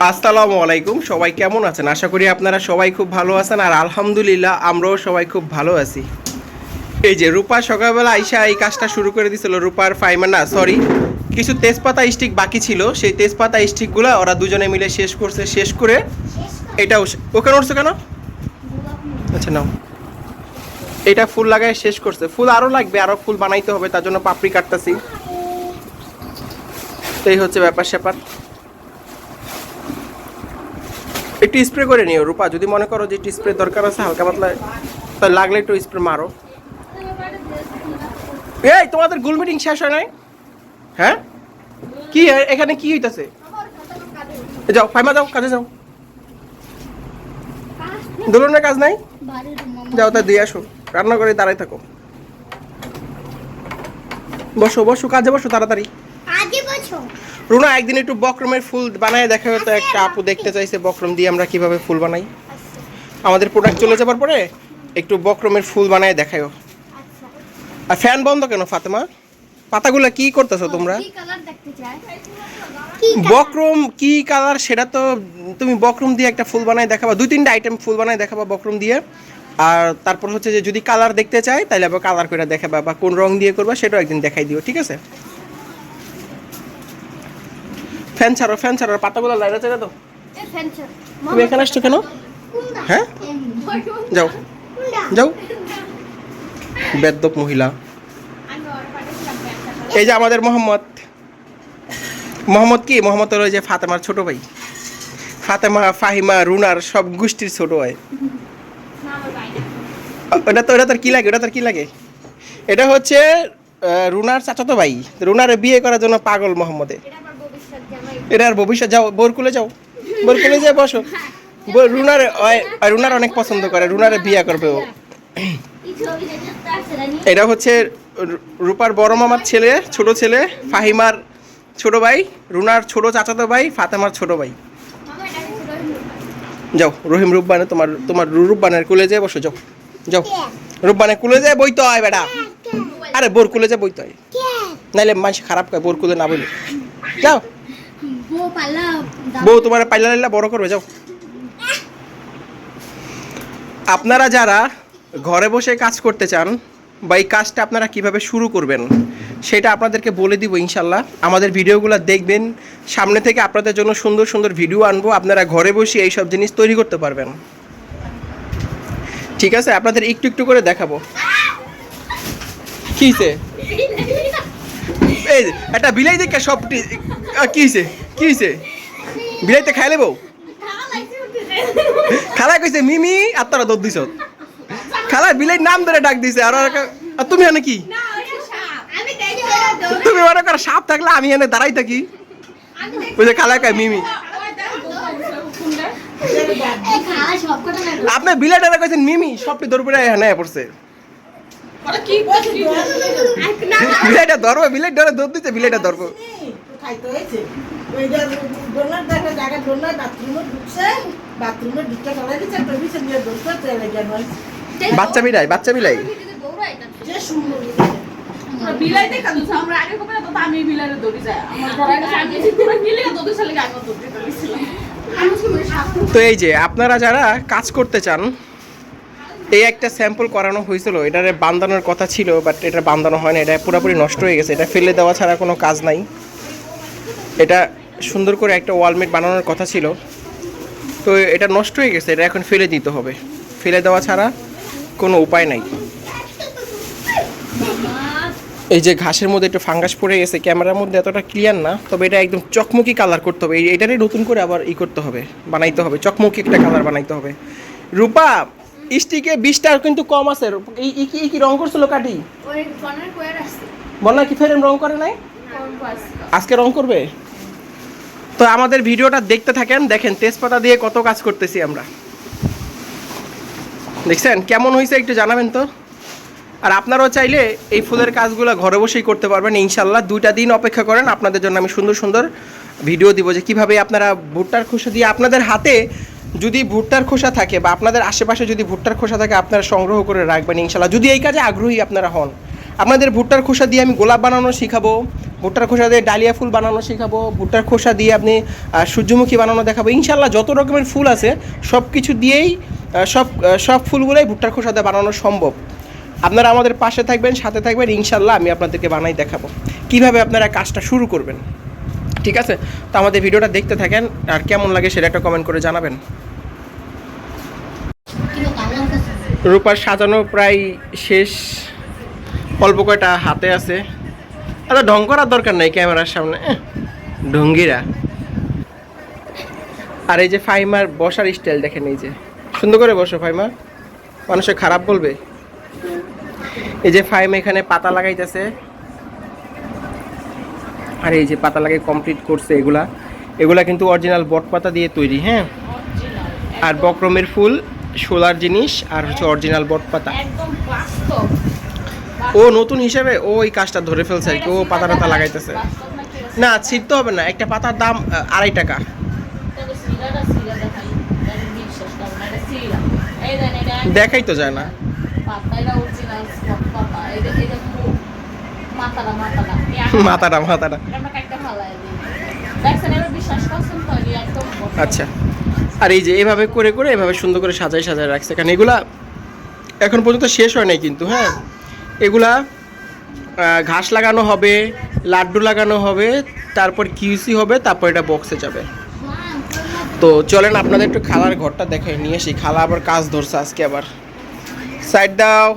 আসসালামু আলাইকুম, সবাই কেমন আছেন? আশা করি আপনারা সবাই খুব ভালো আছেন আর আলহামদুলিল্লাহ আমরাও সবাই খুব ভালো আছি। এই যে রূপা সকালবেলা আইসা এই কাজটা শুরু করে দিছিল, রূপার ফাইমার না সরি কিছু তেজপাতা স্টিক বাকি ছিল, সেই তেজপাতা স্টিকগুলো ওরা দুজনে মিলে শেষ করছে, শেষ করে এটাও সে- ওখানে উঠছে কেন? আচ্ছা নাও। এটা ফুল লাগায় শেষ করছে। ফুল আরও লাগবে আরও ফুল বানাইতে হবে, তার জন্য পাপড়ি কাটতেছি। এই হচ্ছে ব্যাপার স্যাপার একটু স্প্রে করে নিও, রূপা। যদি মনে করো যে একটু স্প্রে দরকার আছে, হালকা পাতলা তা লাগলে একটু স্প্রে মারো। এই, তোমাদের গুল মিটিং শেষ হয় নাই? হ্যাঁ? কি, এখানে কি হইতাছে? যাও, ফাইমা যাও, কাজে যাও। দোলনের কাজ নাই? যাও তা দিয়ে আসো। রান্না করে দাঁড়াই থাকো। বসো বসো, কাজে বসো, তাড়াতাড়ি। বছর রুনা একদিন একটু বক্রমের ফুল বানায় দেখা তো একটা আপু দেখতে চাইছে বক্রম দিয়ে আমরা কীভাবে ফুল বানাই। আমাদের প্রোডাক্ট চলে যাবার পরে একটু বক্রমের ফুল বানায় দেখায়ও। আচ্ছা আর ফ্যান বন্ধ কেন ফাতেমা? পাতাগুলো কি করতেছো তোমরা? কি কালার দেখতে চাই কি বক্রম কি কালার সেটা তো তুমি বক্রম দিয়ে একটা ফুল বানায় দেখাবা। দুই তিনটা আইটেম ফুল বানায় দেখাবা বক্রম দিয়ে। আর তারপর হচ্ছে যে যদি কালার দেখতে চাই তাহলে আবার কালার করে দেখাবা বা কোন রং দিয়ে করবা সেটাও একদিন দেখাই দিও ঠিক আছে? ফ্যান ছাড়ো ফ্যান ছাড়ো পাতাগুলো লাইরা চেড়ে দাও। তুমি এখানে আসছো কেন? হ্যাঁ? যাও। যাও। বেদ্যপ মহিলা। এই যে আমাদের মোহাম্মদ। মোহাম্মদ কি? মোহাম্মদ হলো যে ফাতেমার ছোট ভাই। ফাতেমা ফাহিমা রুনার সব গোষ্ঠীর ছোট হয় ওটা তো ওটা তোর কি লাগে? ওটা তোর কি লাগে? এটা হচ্ছে রুনার চাচাতো ভাই। রুনারে বিয়ে করার জন্য পাগল মোহাম্মদে। এটা আর ভবিষ্যৎ যাও বোরকুলে যাও। বোরকুলে যাও বসো। রুনার রুনার অনেক পছন্দ করে রুনারে বিয়ে করবে ও। এটা হচ্ছে রূপার বড় মামার ছেলে ছোট ছেলে ফাহিমার ছোট ভাই রুনার ছোট চাচাতো ভাই ফাতেমার ছোট ভাই। যাও রহিম রূপবানে তোমার তোমার রূপবানের কুলে যেয়ে বসো যাও যাও। রূপবানের কুলে যায় বইতে হয় বেটা। আরে বোর কুলে যায় বইতে হয়। নাইলে মানুষ খারাপ করে বোর কুলে না বলে। যাও। বউ তোমার পাইলা লাইলা বড় করবে যাও। আপনারা যারা ঘরে বসে কাজ করতে চান বা এই কাজটা আপনারা কীভাবে শুরু করবেন সেটা আপনাদেরকে বলে দিব ইনশাল্লাহ। আমাদের ভিডিওগুলো দেখবেন সামনে থেকে আপনাদের জন্য সুন্দর সুন্দর ভিডিও আনব আপনারা ঘরে বসে এই সব জিনিস তৈরি করতে পারবেন। ঠিক আছে আপনাদের একটু একটু করে দেখাবো। কী হইছে? এই একটা বিলাই দেখে সব আহ, কি হয়েছে বিলাইতে খাই লেবো? খালা কইছে, মিমি আর তোরা দৌড় দিছ। খালা বিলাই নাম ধরে ডাক দিছে, আর আর তুমি এনে কি? তুমি মনে করো সাপ থাকলে আমি এনে দাঁড়াই থাকি। বুঝে খালা কয়, মিমি। এই খালা সব কথা আপনি বিলাইটা কইছেন, মিমি, সবটি দৌড় পড়ে এখানে পড়ছে। বিলাইটা ধরবো বিলাই ধরে দৌড় দিতে বিলাইটা ধরবো। খাইতে ডোনার দেখা জায়গা ডোনার বাথরুমে ঢুকছে বাথরুমে ঢুকতে ফেলা দিচ্ছে একটা বিছে নিয়ে। ধরতে পেরে গেল বাচ্চা বিলাই বাচ্চা বিলাই যে সুন্দর বিলাই দেখা দিচ্ছে আমরা আগে কবে তো আমি দৌড়ি আমার আমি দৌড়ি চলে তো এই যে আপনারা যারা কাজ করতে চান এই একটা স্যাম্পল করানো হয়েছিল এটারে বান্ধানোর কথা ছিল বাট এটা বান্ধানো হয় না এটা পুরোপুরি নষ্ট হয়ে গেছে এটা ফেলে দেওয়া ছাড়া কোনো কাজ নাই। এটা সুন্দর করে একটা ওয়ালমেট বানানোর কথা ছিল। তো এটা নষ্ট হয়ে গেছে এটা এখন ফেলে দিতে হবে। ফেলে দেওয়া ছাড়া কোনো উপায় নাই। এই যে ঘাসের মধ্যে একটু ফাঙ্গাস পড়ে গেছে ক্যামেরার মধ্যে এতটা ক্লিয়ার না তবে এটা একদম চকমকি কালার করতে হবে। এটারই নতুন করে আবার ই করতে হবে বানাইতে হবে চকমকি একটা কালার বানাইতে হবে। রূপা স্টিকে বিশটা কিন্তু কম আছে। এই কি কি রং করছিল কাটি বন্যা কি ফের রং করে নাই? আজকে রং করবে? তো আমাদের ভিডিওটা দেখতে থাকেন, দেখেন তেজপাতা দিয়ে কত কাজ করতেছি আমরা। দেখছেন? কেমন হয়েছে একটু জানাবেন তো? আর আপনারাও চাইলে এই ফুলের কাজগুলো ঘরে বসেই করতে পারবেন ইনশাল্লাহ দুইটা দিন অপেক্ষা করেন, আপনাদের জন্য আমি সুন্দর সুন্দর ভিডিও দিব যে কীভাবে আপনারা ভুট্টার খোসা দিয়ে আপনাদের হাতে যদি ভুট্টার খোসা থাকে বা আপনাদের আশেপাশে যদি ভুট্টার খোসা থাকে, আপনারা সংগ্রহ করে রাখবেন ইনশাল্লাহ যদি এই কাজে আগ্রহী আপনারা হন। আপনাদের ভুট্টার খোসা দিয়ে আমি গোলাপ বানানো শেখাবো ভুট্টার খোসা দিয়ে ডালিয়া ফুল বানানো শেখাবো ভুট্টার খোসা দিয়ে আপনি সূর্যমুখী বানানো দেখাবো। ইনশাল্লাহ যত রকমের ফুল আছে সব কিছু দিয়েই সব সব ফুলগুলোই ভুট্টার খোসা দিয়ে বানানো সম্ভব। আপনারা আমাদের পাশে থাকবেন সাথে থাকবেন ইনশাল্লাহ আমি আপনাদেরকে বানাই দেখাবো। কীভাবে আপনারা কাজটা শুরু করবেন? ঠিক আছে? তো আমাদের ভিডিওটা দেখতে থাকেন আর কেমন লাগে সেটা একটা কমেন্ট করে জানাবেন। রূপার সাজানো প্রায় শেষ। অল্প কয়টা হাতে আছে। আচ্ছা ঢং করার দরকার নাই ক্যামেরার সামনে ঢঙ্গিরা। আর এই যে ফাইমার বসার স্টাইল দেখেন এই যে। সুন্দর করে বসো ফাইমা। মানুষে খারাপ বলবে। এই যে ফাইম এখানে পাতা লাগাইতেছে। আর এই যে পাতা লাগাই কমপ্লিট করছে এগুলা। এগুলা কিন্তু অরিজিনাল বট পাতা দিয়ে তৈরি হ্যাঁ। আর বক্রমের ফুল, সোলার জিনিস আর হচ্ছে অরিজিনাল বট পাতা। ও নতুন হিসেবে ও এই কাজটা ধরে ফেলছে আর কি, ও পাতা টাতা লাগাইতেছে। না, ছিটতে হবে না, একটা পাতার দাম আড়াই টাকা। দেখাই তো যায় না। মাথাটা মাথাটা। আচ্ছা। আর এই যে এভাবে করে করে, এভাবে সুন্দর করে সাজাই সাজাই রাখছে, কারণ এগুলা এখন পর্যন্ত শেষ হয় নাই কিন্তু হ্যাঁ? এগুলা ঘাস লাগানো হবে, লাড্ডু লাগানো হবে, তারপর কিউসি হবে, তারপর এটা বক্সে যাবে। তো চলেন আপনাদের একটু খালার ঘরটা দেখাই, নিয়ে আসি। খালা আবার কাজ ধরছে আজকে আবার। সাইড দাও।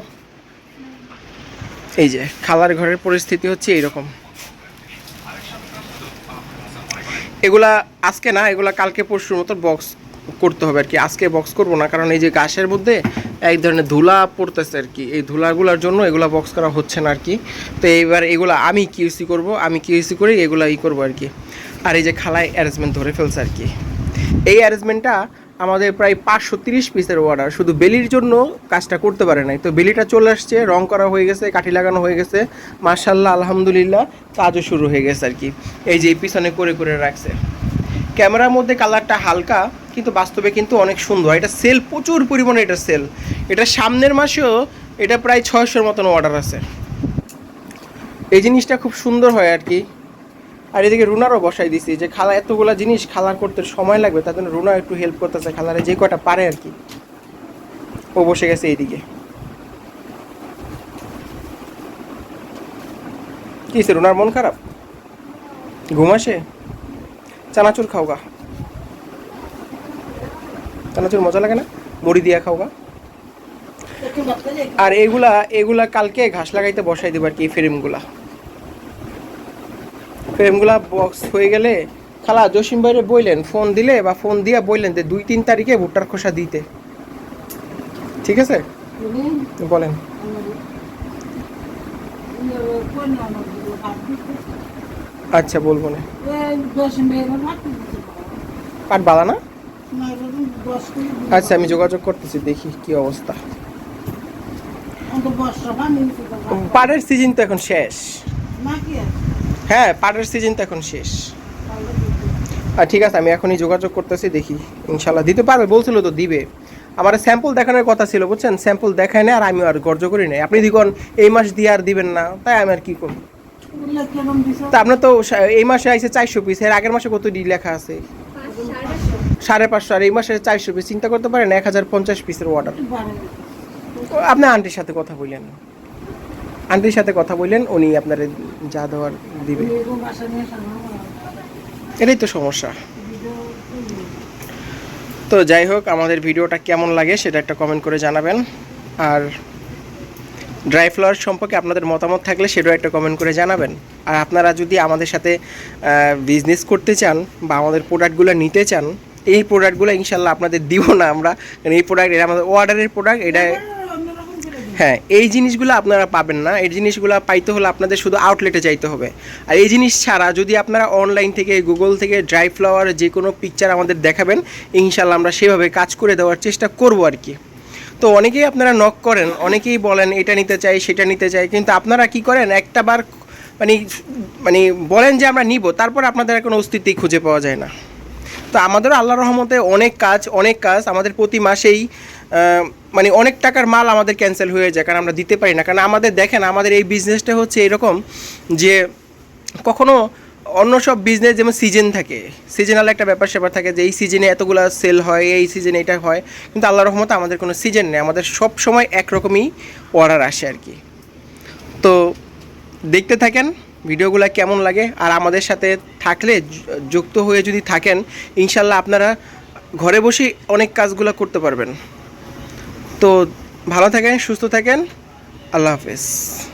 এই যে, খালার ঘরের পরিস্থিতি হচ্ছে এইরকম। এগুলা আজকে না, এগুলা কালকে পরশুর মতো বক্স করতে হবে আর কি। আজকে বক্স করব না, কারণ এই যে গাছের মধ্যে এক ধরনের ধুলা পড়তেছে আর কি। এই ধুলাগুলোর জন্য এগুলা বক্স করা হচ্ছে না আর কি। তো এইবার এগুলা আমি কিউসি করব, আমি কিউসি করে এগুলো ই করব আর কি। আর এই যে খালায় অ্যারেঞ্জমেন্ট ধরে ফেলছে আর কি। এই অ্যারেঞ্জমেন্টটা আমাদের প্রায় পাঁচশো তিরিশ পিসের অর্ডার শুধু বেলির জন্য কাজটা করতে পারে নাই। তো বেলিটা চলে আসছে, রং করা হয়ে গেছে, কাঠি লাগানো হয়ে গেছে। মার্শাল্লাহ আলহামদুলিল্লাহ, কাজও শুরু হয়ে গেছে আর কি। এই যে পিছনে করে করে রাখছে। ক্যামেরার মধ্যে কালারটা হালকা কিন্তু বাস্তবে কিন্তু অনেক সুন্দর। এটা সেল প্রচুর পরিমাণে এটা সেল এটা সামনের মাসেও এটা প্রায় ছয়শোর মতন অর্ডার আছে। এই জিনিসটা খুব সুন্দর হয় আর কি। আর এদিকে রুনারও বসাই দিছি, যে খালা এতগুলা জিনিস খালার করতে সময় লাগবে, তার জন্য রুনা একটু হেল্প করতেছে খালারে, যে কটা পারে আর কি। ও বসে গেছে এইদিকে। কি রুনার মন খারাপ? ঘুম আসে? চানাচুর খাও গা চানাচুর মজা লাগে না? মুড়ি দিয়া খাও গা একটু বাচ্চা যে আর এগুলা এগুলা কালকে ঘাস লাগাইতে বসাই দেবো আর কি ফ্রেমগুলা। ফ্রেমগুলা বক্স হয়ে গেলে খালা জসিম ভাইরে বইলেন ফোন দিলে বা ফোন দিয়া বইলেন যে দুই তিন তারিখে ভুট্টার খোসা দিতে। ঠিক আছে? বলেন। আচ্ছা বলব না। পাট বালা না? আচ্ছা আমি যোগাযোগ করতেছি, দেখি কি অবস্থা। পাটের সিজন তো এখন শেষ। হ্যাঁ পাটের সিজন তো এখন শেষ। আর ঠিক আছে, আমি এখনই যোগাযোগ করতেছি, দেখি, ইনশাল্লাহ। দিতে পারবে, বলছিল তো দিবে। আমার স্যাম্পল দেখানোর কথা ছিল, বুঝছেন? স্যাম্পল দেখায় না, আর আমি আর গর্জ করি নাই। আপনি দেখুন এই মাস দিয়ে আর দিবেন না, তাই আমি আর কি করব? তা আপনার তো এই মাসে আইসে চারশো পিস এর আগের মাসে কত ডি লেখা আছে? সাড়ে পাঁচশো আর এই মাসে চারশো পিস চিন্তা করতে পারেন, এক হাজার পঞ্চাশ পিসের অর্ডার আপনি আন্টির সাথে কথা বললেন। আন্টির সাথে কথা বললেন, উনি আপনার যা দেওয়ার দিবে। এটাই তো সমস্যা। তো যাই হোক, আমাদের ভিডিওটা কেমন লাগে সেটা একটা কমেন্ট করে জানাবেন। আর ড্রাই ফ্লাওয়ার সম্পর্কে আপনাদের মতামত থাকলে সেটাও একটা কমেন্ট করে জানাবেন। আর আপনারা যদি আমাদের সাথে বিজনেস করতে চান বা আমাদের প্রোডাক্টগুলো নিতে চান এই প্রোডাক্টগুলো ইনশাল্লাহ আপনাদের দিব না আমরা। কারণ এই প্রোডাক্ট এটা আমাদের অর্ডারের প্রোডাক্ট এটা হ্যাঁ এই জিনিসগুলো আপনারা পাবেন না। এই জিনিসগুলো পাইতে হলে আপনাদের শুধু আউটলেটে যাইতে হবে। আর এই জিনিস ছাড়া যদি আপনারা অনলাইন থেকে গুগল থেকে ড্রাই ফ্লাওয়ার যে কোনো পিকচার আমাদের দেখাবেন ইনশাল্লাহ আমরা সেভাবে কাজ করে দেওয়ার চেষ্টা করব আর কি। তো অনেকেই আপনারা নক করেন অনেকেই বলেন এটা নিতে চাই সেটা নিতে চাই। কিন্তু আপনারা কি করেন? একটা বার মানে মানে বলেন যে আমরা নিব তারপর আপনাদের কোনো অস্তিত্বই খুঁজে পাওয়া যায় না। তো আমাদেরও আল্লাহ রহমতে অনেক কাজ অনেক কাজ আমাদের প্রতি মাসেই মানে অনেক টাকার মাল আমাদের ক্যান্সেল হয়ে যায়, কারণ আমরা দিতে পারি না। কারণ আমাদের দেখেন, আমাদের এই বিজনেসটা হচ্ছে এরকম যে কখনো অন্য সব বিজনেস যেমন সিজন থাকে সিজনাল একটা ব্যাপার স্যাপার থাকে যে এই সিজনে এতগুলো সেল হয়, এই সিজনে এটা হয়, কিন্তু আল্লাহ রহমতে আমাদের কোনো সিজন নেই। আমাদের সব সময় একরকমই অর্ডার আসে আর কি। তো দেখতে থাকেন ভিডিওগুলো কেমন লাগে? আর আমাদের সাথে থাকলে যুক্ত হয়ে যদি থাকেন, ইনশাল্লাহ আপনারা ঘরে বসে অনেক কাজগুলো করতে পারবেন। তো ভালো থাকেন, সুস্থ থাকেন। আল্লাহ হাফেজ।